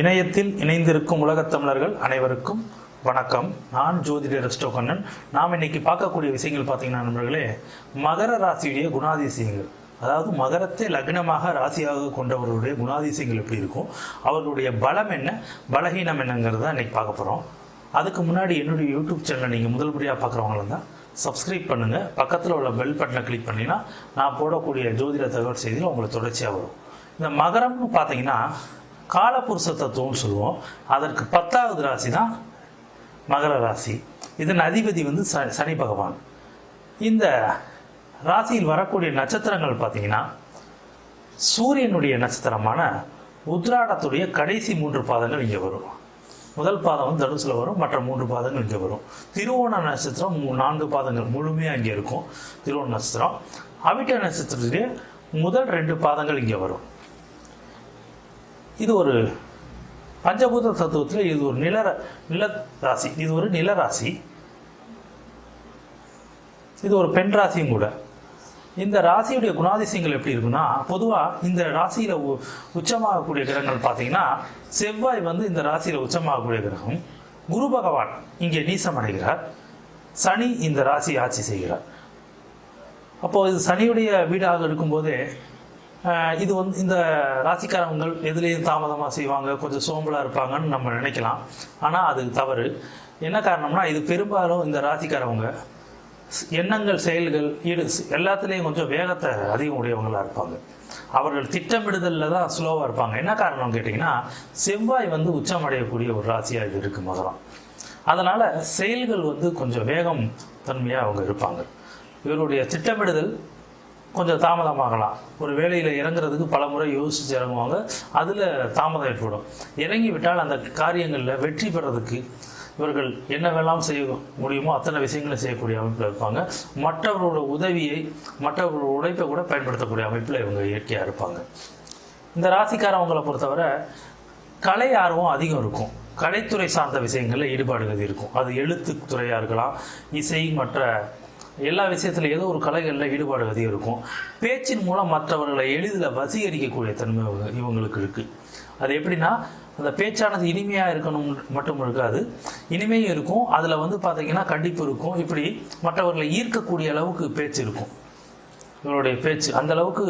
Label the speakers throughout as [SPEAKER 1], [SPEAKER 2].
[SPEAKER 1] இணையத்தில் இணைந்திருக்கும் உலகத் தமிழர்கள் அனைவருக்கும் வணக்கம். நான் ஜோதிடர் ரெஸ்டோ கண்ணன் நாம் இன்னைக்கு பார்க்கக்கூடிய விஷயங்கள் பார்த்தீங்கன்னா நண்பர்களே மகர ராசியுடைய குணாதிசயங்கள். அதாவது மகரத்தை லக்னமாக ராசியாக கொண்டவர்களுடைய குணாதிசயங்கள் எப்படி இருக்கும்? அவர்களுடைய பலம் என்ன? பலகீனம் என்னங்கிறத இன்னைக்கு பார்க்க போகிறோம் அதுக்கு முன்னாடி என்னுடைய யூடியூப் சேனலை நீங்கள் முதல் முறையாக பார்க்குறவங்களா தான் சப்ஸ்கிரைப் பண்ணுங்கள் பக்கத்தில் உள்ள பெல் பட்டனை கிளிக் பண்ணிங்கன்னா நான் போடக்கூடிய ஜோதிட தகவல் செய்தியில் உங்களுக்கு தொடர்ச்சியாக வரும். இந்த மகரம்னு பார்த்தீங்கன்னா காலபுருஷ தத்துவம்னு சொல்லுவோம். அதற்கு பத்தாவது ராசி தான் மகர ராசி. இதன் அதிபதி வந்து ச சனி பகவான். இந்த ராசியில் வரக்கூடிய நட்சத்திரங்கள் பார்த்தீங்கன்னா சூரியனுடைய நட்சத்திரமான உத்ராடத்துடைய கடைசி மூன்று பாதங்கள் இங்கே வரும். முதல் பாதம் வந்து தனுசில் வரும் மற்ற மூன்று பாதங்கள் இங்கே வரும். திருவோண நட்சத்திரம் நான்கு பாதங்கள் முழுமையாக இங்கே இருக்கும். திருவோண நட்சத்திரம். அவிட்ட நட்சத்திரத்துடைய முதல் ரெண்டு பாதங்கள் இங்கே வரும். இது ஒரு பஞ்சபூத தத்துவத்தில் இது ஒரு நில நில ராசி. இது ஒரு நில ராசி. இது ஒரு பெண் ராசியும் கூட. இந்த ராசியுடைய குணாதிசயங்கள் எப்படி இருக்குன்னா பொதுவாக இந்த ராசியில் உ- உச்சமாகக்கூடிய கிரகங்கள் பார்த்தீங்கன்னா செவ்வாய் வந்து இந்த ராசியில் உச்சமாகக்கூடிய கிரகம். குரு பகவான் இங்கே நீசம் அடைகிறார். சனி இந்த ராசி ஆட்சி செய்கிறார். அப்போது இது சனியுடைய வீடாக இருக்கும்போதே இது வந்து இந்த ராசிக்காரங்கள் எதுலேயும் தாமதமாக செய்வாங்க கொஞ்சம் சோம்பலாக இருப்பாங்கன்னு நம்ம நினைக்கலாம். ஆனால் அது தவறு. என்ன காரணம்னா இது பெரும்பாலும் இந்த ராசிக்காரவங்க எண்ணங்கள் செயல்கள் ஈடு எல்லாத்துலேயும் கொஞ்சம் வேகத்தை அதிகம் உடையவங்களாக இருப்பாங்க. அவர்கள் திட்டமிடுதலில் தான் ஸ்லோவாக இருப்பாங்க. என்ன காரணம் கேட்டிங்கன்னா செவ்வாய் வந்து உச்சமடையக்கூடிய ஒரு ராசியாக இது இருக்குது மகரம் அதனால் செயல்கள் வந்து கொஞ்சம் வேகம் தன்மையாக அவங்க இருப்பாங்க. இவருடைய திட்டமிடுதல் கொஞ்சம் தாமதமாகலாம். ஒரு வேலையில் இறங்குறதுக்கு பல முறை யோசித்து இறங்குவாங்க. அதில் தாமதம் ஏற்படும். இறங்கி விட்டால் அந்த காரியங்களில் வெற்றி பெறதுக்கு இவர்கள் என்னவெல்லாம் செய்ய முடியுமோ அத்தனை விஷயங்களும் செய்யக்கூடிய அமைப்பில் இருப்பாங்க. மற்றவர்களோட உதவியை மற்றவர்களோட உழைப்பை கூட பயன்படுத்தக்கூடிய அமைப்பில் இவங்க இயற்கையாக இருப்பாங்க. இந்த ராசிக்காரவங்களை பொறுத்தவரை கலை ஆர்வம் அதிகம் இருக்கும். கலைத்துறை சார்ந்த விஷயங்களில் ஈடுபாடுகள் இருக்கும். அது எழுத்து துறையாக இருக்கலாம் இசை மற்ற எல்லா விஷயத்துல ஏதோ ஒரு கலைகளில் ஈடுபாடு அதிகம் இருக்கும். பேச்சின் மூலம் மற்றவர்களை எளிதில் வசீகரிக்கக்கூடிய தன்மை இவங்களுக்கு இருக்குது அது எப்படின்னா அந்த பேச்சானது இனிமையாக இருக்கணும் மட்டும் இருக்காது. இனிமையும் இருக்கும். அதில் வந்து பார்த்தீங்கன்னா கண்டிப்பு இருக்கும். இப்படி மற்றவர்களை ஈர்க்கக்கூடிய அளவுக்கு பேச்சு இருக்கும். இவருடைய பேச்சு. அந்த அளவுக்கு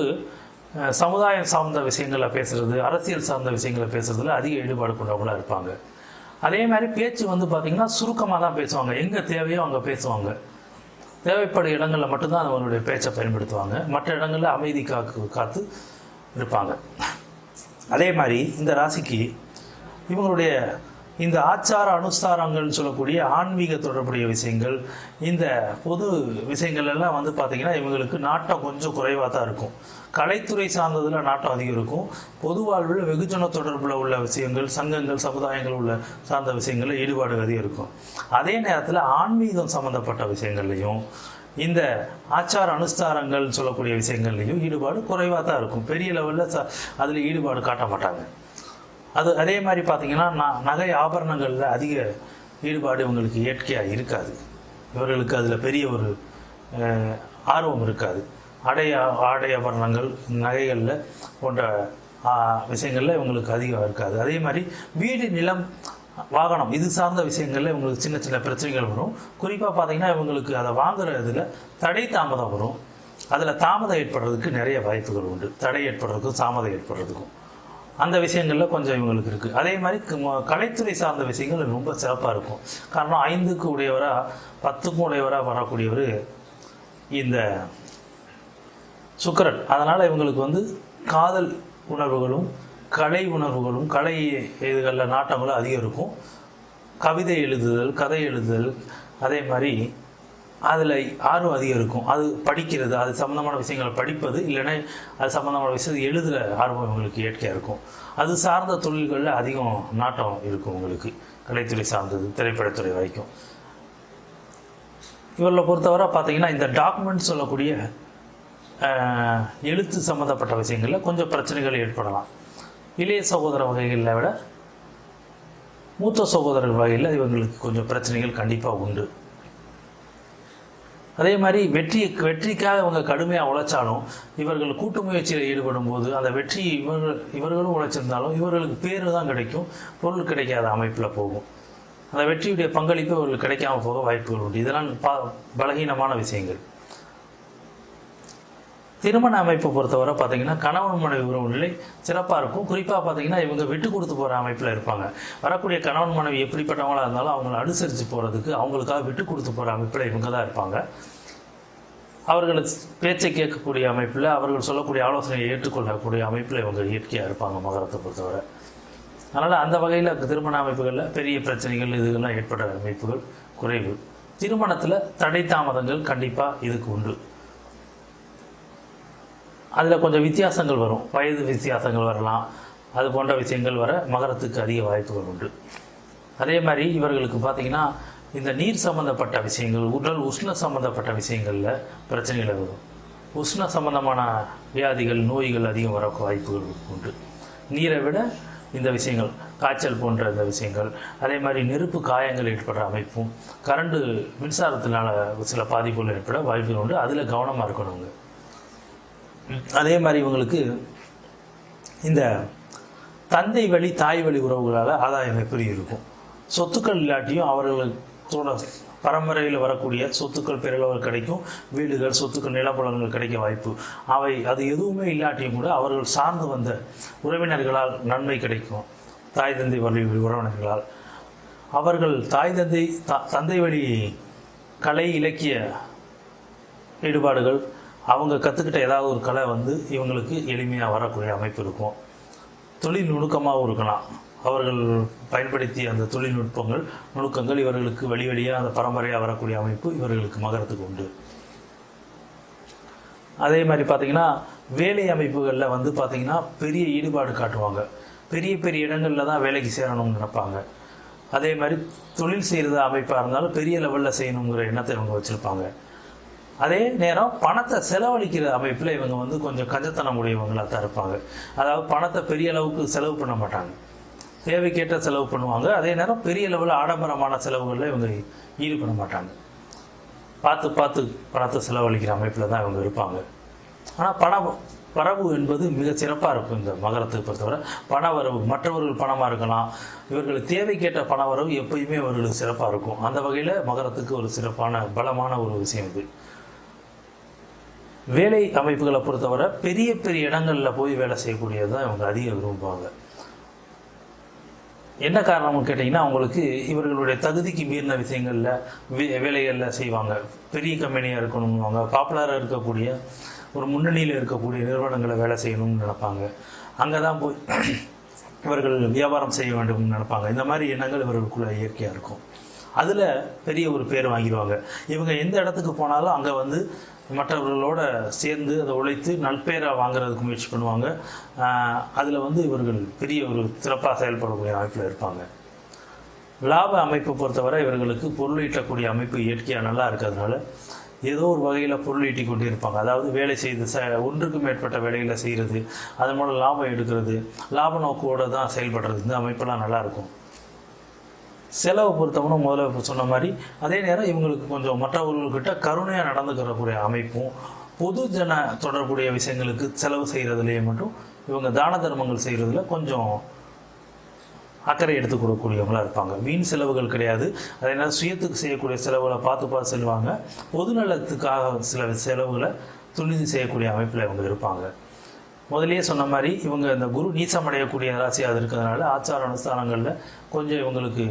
[SPEAKER 1] சமுதாயம் சார்ந்த விஷயங்களில் பேசுறது அரசியல் சார்ந்த விஷயங்களை பேசுறதுல அதிக ஈடுபாடு கொண்டவங்களா இருப்பாங்க. அதே மாதிரி பேச்சு வந்து பார்த்தீங்கன்னா சுருக்கமாக தான் பேசுவாங்க. எங்கே தேவையோ அங்கே பேசுவாங்க. தேவைப்படும் இடங்களில் மட்டும்தான் அவங்களுடைய பேச்சை பயன்படுத்துவாங்க. மற்ற இடங்களில் அமைதி காக்கு காத்து இருப்பாங்க. அதே மாதிரி இந்த ராசிக்கு இவங்களுடைய இந்த ஆச்சார அனுஷ்டாரங்கள்னு சொல்லக்கூடிய ஆன்மீக தொடர்புடைய விஷயங்கள் இந்த பொது விஷயங்கள் எல்லாம் வந்து பார்த்திங்கன்னா இவங்களுக்கு நாட்டம் கொஞ்சம் குறைவாக தான் இருக்கும். கலைத்துறை சார்ந்ததில் நாட்டம் அதிகம் இருக்கும். பொது வாழ்வில் வெகுஜன தொடர்பில் உள்ள விஷயங்கள் சங்கங்கள் சமுதாயங்கள் உள்ள சார்ந்த விஷயங்களில் ஈடுபாடு அதிகம் இருக்கும். அதே நேரத்தில் ஆன்மீகம் சம்மந்தப்பட்ட விஷயங்கள்லையும் இந்த ஆச்சார அனுஷ்டாரங்கள் சொல்லக்கூடிய விஷயங்கள்லையும் ஈடுபாடு குறைவாக தான் இருக்கும். பெரிய லெவலில் ச அதில் ஈடுபாடு காட்ட மாட்டாங்க. அது அதே மாதிரி பார்த்தீங்கன்னா நான் நகை ஆபரணங்களில் அதிக ஈடுபாடு இவங்களுக்கு இயற்கையாக இருக்காது. இவர்களுக்கு அதில் பெரிய ஒரு ஆர்வம் இருக்காது. ஆடை ஆடை ஆபரணங்கள் நகைகளில் போன்ற விஷயங்களில் இவங்களுக்கு அதிகம் இருக்காது. அதே மாதிரி வீடு நிலம் வாகனம் இது சார்ந்த விஷயங்களில் இவங்களுக்கு சின்ன சின்ன பிரச்சனைகள் வரும். குறிப்பாக பார்த்தீங்கன்னா இவங்களுக்கு அதை வாங்குகிற இதில் தடை தாமதம் வரும். அதில் தாமதம் ஏற்படுறதுக்கு நிறைய வாய்ப்புகள் உண்டு. தடை ஏற்படுறதுக்கும் தாமதம் ஏற்படுறதுக்கும். அந்த விஷயங்களில் கொஞ்சம் இவங்களுக்கு இருக்குது அதே மாதிரி கலைத்துறை சார்ந்த விஷயங்கள் ரொம்ப சிறப்பாக இருக்கும். காரணம் ஐந்துக்கு உடையவராக பத்துக்கும் உடையவராக வரக்கூடியவர் இந்த சுக்கரன். அதனால் இவங்களுக்கு வந்து காதல் உணர்வுகளும் கலை உணர்வுகளும் கலை இதுகளில் நாட்டங்களும் அதிகம் இருக்கும். கவிதை எழுதுதல் கதை எழுதுதல் அதே மாதிரி அதில் ஆர்வம் அதிகம் இருக்கும். அது படிக்கிறது அது சம்மந்தமான விஷயங்களை படிப்பது இல்லைன்னா அது சம்மந்தமான விஷயத்தை எழுதுகிற ஆர்வம் இவங்களுக்கு இயற்கையாக இருக்கும். அது சார்ந்த தொழில்களில் அதிகம் நாட்டம் இருக்கும் உங்களுக்கு. கலைத்துறை சார்ந்தது திரைப்படத்துறை வரைக்கும். இவர்களை பொறுத்தவரை பார்த்தீங்கன்னா இந்த டாக்குமெண்ட் சொல்லக்கூடிய எழுத்து சம்மந்தப்பட்ட விஷயங்களில் கொஞ்சம் பிரச்சனைகள் ஏற்படலாம். இளைய சகோதர வகைகளில் விட மூத்த சகோதரர் வகையில் இவங்களுக்கு கொஞ்சம் பிரச்சனைகள் கண்டிப்பாக உண்டு. அதே மாதிரி வெற்றி வெற்றிக்காக இவங்க கடுமையாக உழைச்சாலும் இவர்கள் கூட்டு முயற்சியில் ஈடுபடும் போது அந்த வெற்றி இவர்கள் இவர்களும் உழைச்சிருந்தாலும் இவர்களுக்கு பேர் தான் கிடைக்கும் பொருள் கிடைக்காத அமைப்பில் போகும். அந்த வெற்றியுடைய பங்களிப்பு இவர்களுக்கு கிடைக்காம போக வாய்ப்புகள் உண்டு. இதெல்லாம் ப பலகீனமான விஷயங்கள். திருமண அமைப்பை பொறுத்தவரை பார்த்தீங்கன்னா கணவன் மனைவி உறவு நிலை சிறப்பாக இருக்கும். குறிப்பாக பார்த்தீங்கன்னா இவங்க விட்டு கொடுத்து போகிற அமைப்பில் இருப்பாங்க. வரக்கூடிய கணவன் மனைவி எப்படிப்பட்டவங்களாக இருந்தாலும் அவங்கள அனுசரித்து போகிறதுக்கு அவங்களுக்காக விட்டு கொடுத்து போகிற அமைப்பில் இவங்க தான் இருப்பாங்க. அவர்களுக்கு பேச்சை கேட்கக்கூடிய அமைப்பில் அவர்கள் சொல்லக்கூடிய ஆலோசனையை ஏற்றுக்கொள்ளக்கூடிய அமைப்பில் இவங்க இயற்கையாக இருப்பாங்க மகரத்தை பொறுத்தவரை. அதனால் அந்த வகையில் திருமண அமைப்புகளில் பெரிய பிரச்சனைகள் இதுகள்லாம் ஏற்பட அமைப்புகள் குறைவு. திருமணத்தில் தடை தாமதங்கள் கண்டிப்பாக இதுக்கு உண்டு. அதில் கொஞ்சம் வித்தியாசங்கள் வரும். வயது வித்தியாசங்கள் வரலாம். அது போன்ற விஷயங்கள் வர மகரத்துக்கு அதிக வாய்ப்புகள் உண்டு. அதே மாதிரி இவர்களுக்கு பார்த்தீங்கன்னா இந்த நீர் சம்பந்தப்பட்ட விஷயங்கள் உடல் உஷ்ண சம்பந்தப்பட்ட விஷயங்களில் பிரச்சனைகள் வரும். உஷ்ண சம்பந்தமான வியாதிகள் நோய்கள் அதிகம் வர வாய்ப்புகள் உண்டு. நீரை விட இந்த விஷயங்கள் காய்ச்சல் போன்ற இந்த விஷயங்கள் அதே மாதிரி நெருப்பு காயங்கள் ஏற்படுற அமைப்பும் கரண்டு மின்சாரத்தினால சில பாதிப்புகள் ஏற்பட வாய்ப்புகள் உண்டு. அதில் கவனமாக இருக்கணுங்க. அதே மாதிரி இவங்களுக்கு இந்த தந்தை வழி தாய் வழி உறவுகளால் ஆதாயம் எப்படி இருக்கும்? சொத்துக்கள் இல்லாட்டியும் அவர்களோட பரம்பரையில் வரக்கூடிய சொத்துக்கள் பெருளவர் கிடைக்கும் வீடுகள் சொத்துக்கள் நிலப்பழங்கள் கிடைக்க வாய்ப்பு. அவை அது எதுவுமே இல்லாட்டியும் கூட அவர்கள் சார்ந்து வந்த உறவினர்களால் நன்மை கிடைக்கும் தாய் தந்தை வழி உறவினர்களால். அவர்கள் தாய் தந்தை த- தந்தை வழி கலை இலக்கிய ஈடுபாடுகள் அவங்க கற்றுக்கிட்ட ஏதாவது ஒரு கலை வந்து இவங்களுக்கு எளிமையாக வரக்கூடிய அமைப்பு இருக்கும். தொழில் நுணுக்கமாகவும் இருக்கலாம். அவர்கள் பயன்படுத்திய அந்த தொழில்நுட்பங்கள் நுணுக்கங்கள் இவர்களுக்கு வழி வழியாக அந்த பரம்பரையாக வரக்கூடிய அமைப்பு இவர்களுக்கு மகரத்துக்கு உண்டு. அதே மாதிரி பார்த்தீங்கன்னா வேலை அமைப்புகளில் வந்து பார்த்தீங்கன்னா பெரிய ஈடுபாடு காட்டுவாங்க. பெரிய பெரிய இடங்களில் தான் வேலைக்கு சேரணும்னு நினைப்பாங்க. அதே மாதிரி தொழில் செய்கிறது அமைப்பாக இருந்தாலும் பெரிய லெவலில் செய்யணுங்கிற எண்ணத்தை இவங்க வச்சுருப்பாங்க. அதே நேரம் பணத்தை செலவழிக்கிற அமைப்பில் இவங்க வந்து கொஞ்சம் கஞ்சத்தனம் உடையவங்களாக தான் இருப்பாங்க. அதாவது பணத்தை பெரிய அளவுக்கு செலவு பண்ண மாட்டாங்க. தேவைக்கேற்ற செலவு பண்ணுவாங்க. அதே நேரம் பெரிய லெவலில் ஆடம்பரமான செலவுகளில் இவங்க ஈடுபட மாட்டாங்க. பார்த்து பார்த்து பணத்தை செலவழிக்கிற அமைப்பில் தான் இவங்க இருப்பாங்க. ஆனால் பண வரவு என்பது மிக சிறப்பாக இருக்கும் இந்த மகரத்தை பொறுத்தவரை. பண வரவு மற்றவர்கள் பணமாக இருக்கலாம். இவர்களுக்கு தேவைக்கேற்ற பண வரவு எப்பயுமே அவர்களுக்கு சிறப்பாக இருக்கும். அந்த வகையில் மகரத்துக்கு ஒரு சிறப்பான பலமான ஒரு விஷயம் இது. வேலை அமைப்புகளை பொறுத்தவரை பெரிய பெரிய இடங்களில் போய் வேலை செய்யக்கூடியது தான் இவங்க அதிகம் விரும்புவாங்க. என்ன காரணம்னு கேட்டிங்கன்னா அவங்களுக்கு இவர்களுடைய தகுதிக்கு மீறின விஷயங்களில் வே வேலைகளில் செய்வாங்க. பெரிய கம்பெனியாக இருக்கணும்னுவாங்க பாப்புலராக இருக்கக்கூடிய ஒரு முன்னணியில் இருக்கக்கூடிய நிறுவனங்களை வேலை செய்யணும்னு நினைப்பாங்க. அங்கே தான் போய் இவர்கள் வியாபாரம் செய்ய வேண்டும்னு நினைப்பாங்க. இந்த மாதிரி எண்ணங்கள் இவர்களுக்குள்ள இயற்கையாக இருக்கும். அதில் பெரிய ஒரு பேர் வாங்கிடுவாங்க. இவங்க எந்த இடத்துக்கு போனாலும் அங்கே வந்து மற்றவர்களோட சேர்ந்து அதை உழைத்து நல்பேரை வாங்குறதுக்கு முயற்சி பண்ணுவாங்க. அதில் வந்து இவர்கள் பெரிய ஒரு சிறப்பாக செயல்படக்கூடிய அமைப்பில் இருப்பாங்க. லாப அமைப்பை பொறுத்தவரை இவர்களுக்கு பொருள் ஈட்டக்கூடிய அமைப்பு இயற்கையாக நல்லா இருக்கிறதுனால ஏதோ ஒரு வகையில் பொருள் ஈட்டி கொண்டு இருப்பாங்க அதாவது வேலை செய்து ச ஒன்றுக்கு மேற்பட்ட வேலைகளை செய்கிறது அதன் மூலம் லாபம் எடுக்கிறது லாப நோக்கோடு தான் செயல்படுறது. இந்த அமைப்பெல்லாம் நல்லாயிருக்கும் செலவை பொறுத்தவரை முதல்ல சொன்ன மாதிரி அதே நேரம் இவங்களுக்கு கொஞ்சம் மற்றவர்கள்கிட்ட கருணையாக நடந்துக்கிறக்கூடிய அமைப்பும் பொது ஜன தொடர்புடைய விஷயங்களுக்கு செலவு செய்கிறதுலேயே மட்டும் இவங்க தான தர்மங்கள் செய்கிறதுல கொஞ்சம் அக்கறை எடுத்து கொடுக்கக்கூடியவங்களாக இருப்பாங்க. வீண் செலவுகள் கிடையாது. அதே நேரம் சுயத்துக்கு செய்யக்கூடிய செலவுகளை பார்த்து பார்த்து செல்வாங்க. பொதுநலத்துக்காக சில செலவுகளை துணிந்து செய்யக்கூடிய அமைப்பில் இவங்க இருப்பாங்க. முதல்லயே சொன்ன மாதிரி இவங்க இந்த குரு நீசமடையக்கூடிய ராசியாக இருக்கிறதுனால ஆச்சார அனுஷ்டானங்களில் கொஞ்சம் இவங்களுக்கு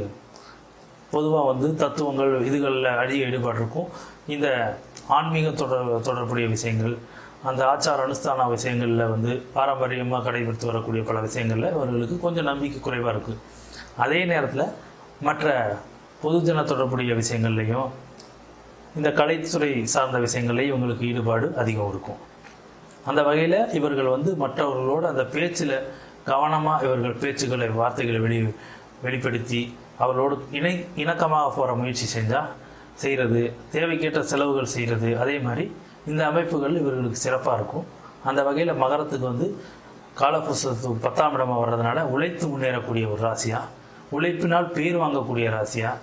[SPEAKER 1] பொதுவாக வந்து தத்துவங்கள் இதுகளில் அதிக ஈடுபாடு இருக்கும் இந்த ஆன்மீக தொடர் தொடர்புடைய விஷயங்கள் அந்த ஆச்சார அனுஷ்டான விஷயங்களில் வந்து பாரம்பரியமாக கடைபிடித்து வரக்கூடிய பல விஷயங்களில் இவர்களுக்கு கொஞ்சம் நம்பிக்கை குறைவாக இருக்குது அதே நேரத்தில் மற்ற பொதுஜன தொடர்புடைய விஷயங்கள்லையும் இந்த கலைத்துறை சார்ந்த விஷயங்கள்லேயும் இவங்களுக்கு ஈடுபாடு அதிகம் இருக்கும். அந்த வகையில் இவர்கள் வந்து மற்றவர்களோட அந்த பேச்சில் கவனமாக இவர்கள் பேச்சுக்களை வார்த்தைகளை வெளி வெளிப்படுத்தி அவளோடு இணை இணக்கமாக போகிற முயற்சி செஞ்சால் செய்கிறது தேவைக்கேற்ற செலவுகள் செய்கிறது அதே மாதிரி இந்த அமைப்புகள் இவர்களுக்கு சிறப்பாக இருக்கும். அந்த வகையில் மகரத்துக்கு வந்து காலப்புஸ்தத்துக்கு பத்தாம் இடமா வர்றதுனால உழைத்து முன்னேறக்கூடிய ஒரு ராசியாக உழைப்பினால் பேர் வாங்கக்கூடிய ராசியாக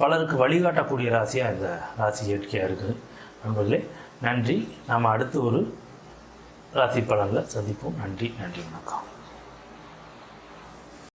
[SPEAKER 1] பலருக்கு வழிகாட்டக்கூடிய ராசியாக இந்த ராசி இயற்கையாக இருக்குது. நண்பர்களே நன்றி. நாம் அடுத்து ஒரு ராசி பலனில் சந்திப்போம். நன்றி நன்றி வணக்கம்.